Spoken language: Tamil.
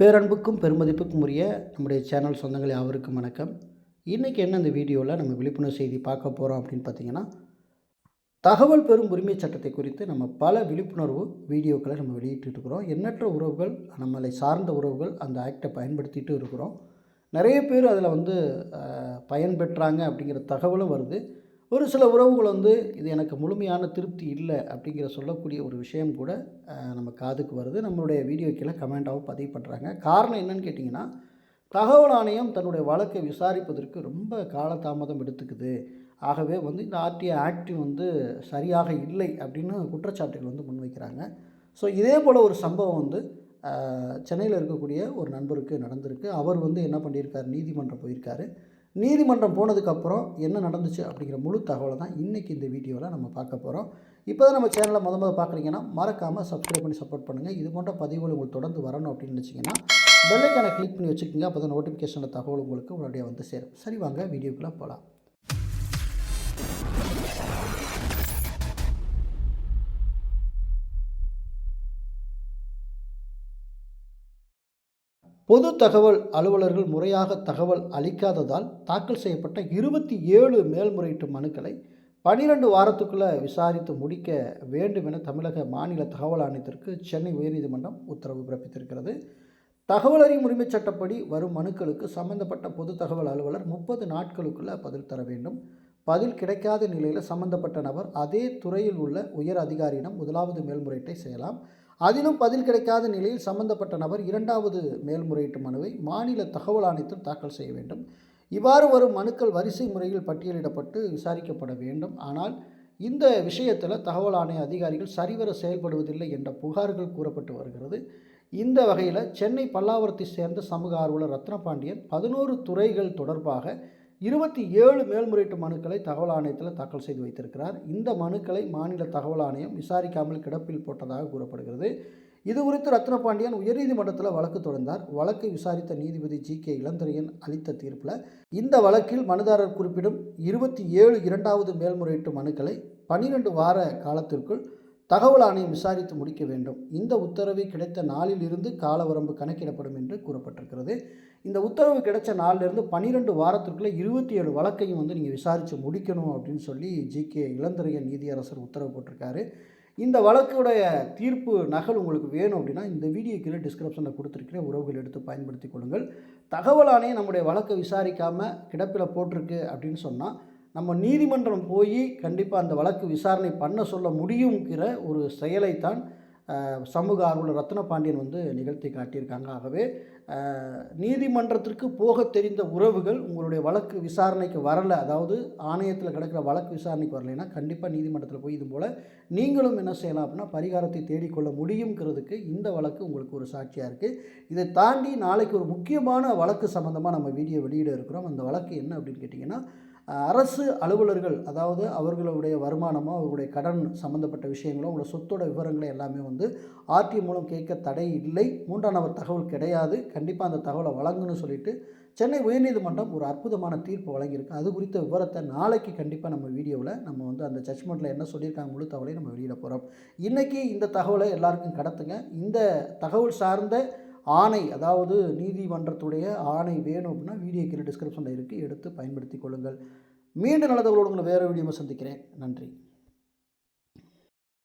பேரன்புக்கும் பெருமதிப்புக்கும் உரிய நம்முடைய சேனல் சொந்தங்கள் யாவருக்கும் வணக்கம். இன்றைக்கி என்ன இந்த வீடியோவில் நம்ம விழிப்புணர்வு செய்தி பார்க்க போகிறோம் அப்படின்னு பார்த்தீங்கன்னா தகவல் பெறும் உரிமை சட்டத்தை குறித்து நம்ம பல விழிப்புணர்வு வீடியோக்களை நம்ம வெளியிட்டு இருக்கிறோம். எண்ணற்ற உறவுகள் நம்மளை சார்ந்த உறவுகள் அந்த ஆக்டை பயன்படுத்திட்டு இருக்கிறோம். நிறைய பேர் அதில் வந்து பயன்பெற்றாங்க அப்படிங்கிற தகவலும் வருது. ஒரு சில உறவுகள் வந்து இது எனக்கு முழுமையான திருப்தி இல்லை அப்படிங்கிற சொல்லக்கூடிய ஒரு விஷயம் கூட நம்ம காதுக்கு வருது. நம்மளுடைய வீடியோ கீழே கமெண்ட்டாகவும் பதிவு பண்ணுறாங்க காரணம் என்னன்னு கேட்டிங்கன்னா தகவல் ஆணையம் தன்னுடைய வழக்கை விசாரிப்பதற்கு ரொம்ப காலதாமதம் எடுத்துக்குது. ஆகவே வந்து இந்த ஆர்டிஐ ஆக்ட் வந்து சரியாக இல்லை அப்படின்னு குற்றச்சாட்டுகள் வந்து முன்வைக்கிறாங்க. ஸோ இதே போல் ஒரு சம்பவம் வந்து சென்னையில் இருக்கக்கூடிய ஒரு நண்பருக்கு நடந்திருக்கு. அவர் வந்து என்ன பண்ணியிருக்கார்? நீதிமன்றம் போயிருக்காரு. நீதிமன்றம் போனதுக்கப்புறம் என்ன நடந்துச்சு அப்படிங்கிற முழு தகவலை தான் இன்றைக்கி இந்த வீடியோவில் நம்ம பார்க்க போகிறோம் இப்போ தான் நம்ம சேனலை முத முத பார்க்குறீங்கன்னா மறக்காமல் சப்ஸ்கிரைப் பண்ணி சப்போர்ட் பண்ணுங்கள் இது போன்ற பதிவுகள் உங்களுக்கு தொடர்ந்து வரணும் அப்படின்னு நினச்சிங்கன்னா பெல்லைக்கான கிளிக் பண்ணி வச்சுக்கோங்க. அப்போ தான் நோட்டிஃபிகேஷனில் தகவல் உங்களுக்கு உடனடியாக வந்து சேரும். சரி வாங்க வீடியோக்குள்ளே போகலாம் பொது தகவல் அலுவலர்கள் முறையாக தகவல் அளிக்காததால் தாக்கல் செய்யப்பட்ட இருபத்தி ஏழு மேல்முறையீட்டு மனுக்களை பனிரெண்டு வாரத்துக்குள்ளே விசாரித்து முடிக்க வேண்டும் என தமிழக மாநில தகவல் ஆணையத்திற்கு சென்னை உயர்நீதிமன்றம் உத்தரவு பிறப்பித்திருக்கிறது. தகவல் அறியும் உரிமைச் சட்டப்படி வரும் மனுக்களுக்கு சம்பந்தப்பட்ட பொது தகவல் அலுவலர் முப்பது நாட்களுக்குள்ளே பதில் தர வேண்டும். பதில் கிடைக்காத நிலையில் சம்பந்தப்பட்ட நபர் அதே துறையில் உள்ள உயர் அதிகாரியிடம் முதலாவது மேல்முறையீட்டை செய்யலாம். அதிலும் பதில் கிடைக்காத நிலையில் சம்பந்தப்பட்ட நபர் இரண்டாவது மேல்முறையீட்டு மனுவை மாநில தகவல் ஆணையத்தில் தாக்கல் செய்ய வேண்டும். இவ்வாறு வரும் மனுக்கள் வரிசை முறையில் பட்டியலிடப்பட்டு விசாரிக்கப்பட வேண்டும். ஆனால் இந்த விஷயத்தில் தகவல் ஆணைய அதிகாரிகள் சரிவர செயல்படுவதில்லை என்ற புகார்கள் கூறப்பட்டு வருகிறது. இந்த வகையில் சென்னை பல்லாவரத்தை சேர்ந்த சமூக ஆர்வலர் ரத்னபாண்டியன் பதினோரு துறைகள் தொடர்பாக இருபத்தி ஏழு மேல்முறையீட்டு மனுக்களை தகவல் ஆணையத்தில் தாக்கல் செய்து வைத்திருக்கிறார். இந்த மனுக்களை மாநில தகவல் ஆணையம் விசாரிக்காமல் கிடப்பில் போட்டதாக கூறப்படுகிறது. இது குறித்து ரத்னபாண்டியன் உயர்நீதிமன்றத்தில் வழக்கு தொடர்ந்தார். வழக்கை விசாரித்த நீதிபதி ஜி கே இளந்திரையன் அளித்த தீர்ப்பில் இந்த வழக்கில் மனுதாரர் குறிப்பிடும் இருபத்தி ஏழு இரண்டாவது மேல்முறையீட்டு மனுக்களை பன்னிரண்டு வார காலத்திற்குள் தகவல் ஆணையம் விசாரித்து முடிக்க வேண்டும். இந்த உத்தரவு கிடைத்த நாளில் இருந்து காலவரம்பு கணக்கிடப்படும் என்று கூறப்பட்டிருக்கிறது. இந்த உத்தரவு கிடைச்ச நாளிலிருந்து பன்னிரெண்டு வாரத்திற்குள்ளே இருபத்தி ஏழு வழக்கையும் வந்து நீங்கள் விசாரித்து முடிக்கணும் அப்படின்னு சொல்லி ஜி. கே. இளந்தரையன் நீதியரசர் உத்தரவு போட்டிருக்காரு. இந்த வழக்குடைய தீர்ப்பு நகல் உங்களுக்கு வேணும் அப்படின்னா இந்த வீடியோ கீழே டிஸ்கிரிப்ஷனில் கொடுத்துருக்கிற உறவுகள் எடுத்து பயன்படுத்தி கொள்ளுங்கள். தகவல் ஆணையம் நம்முடைய வழக்கை விசாரிக்காமல் கிடப்பில் போட்டிருக்கு அப்படின்னு சொன்னால் நம்ம நீதிமன்றம் போய் கண்டிப்பாக அந்த வழக்கு விசாரணை பண்ண சொல்ல முடியுங்கிற ஒரு செயலைத்தான் சமூக ஆர்வலர் ரத்னபாண்டியன் வந்து நிகழ்த்தி காட்டியிருக்காங்க. ஆகவே நீதிமன்றத்திற்கு போக தெரிந்த உறவுகள் உங்களுடைய வழக்கு விசாரணைக்கு வரலை அதாவது ஆணையத்தில் கிடக்கிற வழக்கு விசாரணைக்கு வரலைன்னா கண்டிப்பாக நீதிமன்றத்தில் போய் இது போல் நீங்களும் என்ன செய்யலாம் அப்படின்னா பரிகாரத்தை தேடிக்கொள்ள முடியுங்கிறதுக்கு இந்த வழக்கு உங்களுக்கு ஒரு சாட்சியாக இருக்குது இதை தாண்டி நாளைக்கு ஒரு முக்கியமான வழக்கு சம்மந்தமாக நம்ம வீடியோ வெளியிட இருக்கிறோம். அந்த வழக்கு என்ன அப்படின்னு கேட்டிங்கன்னா அரசு அலுவலர்கள் அதாவது அவர்களுடைய வருமானமோ அவர்களுடைய கடன் சம்மந்தப்பட்ட விஷயங்களோ அவங்களோட சொத்தோட விவரங்களை எல்லாமே வந்து ஆர்டி மூலம் கேட்க தடை இல்லை. மூன்றாம் நபர் தகவல் கிடையாது. கண்டிப்பாக அந்த தகவலை வழங்கணும்னு சொல்லிட்டு சென்னை உயர்நீதிமன்றம் ஒரு அற்புதமான தீர்ப்பு வழங்கியிருக்கு. அது குறித்த விவரத்தை நாளைக்கு கண்டிப்பாக நம்ம வீடியோவில் நம்ம வந்து அந்த ஜட்மெண்ட்டில் என்ன சொல்லியிருக்காங்க முழு தகவலையும் நம்ம வெளியிட போகிறோம் இன்றைக்கி இந்த தகவலை எல்லாருக்கும் கடத்துங்க. இந்த தகவல் சார்ந்த ஆணை அதாவது நீதிமன்றத்துடைய ஆணை வேணும் அப்படின்னா வீடியோ கீழே டிஸ்கிரிப்ஷனில் இருக்குது எடுத்து பயன்படுத்தி கொள்ளுங்கள். மீண்டும் நல்லதவர்களோடு உங்களை வேறு வீடியோவை சந்திக்கிறேன். நன்றி.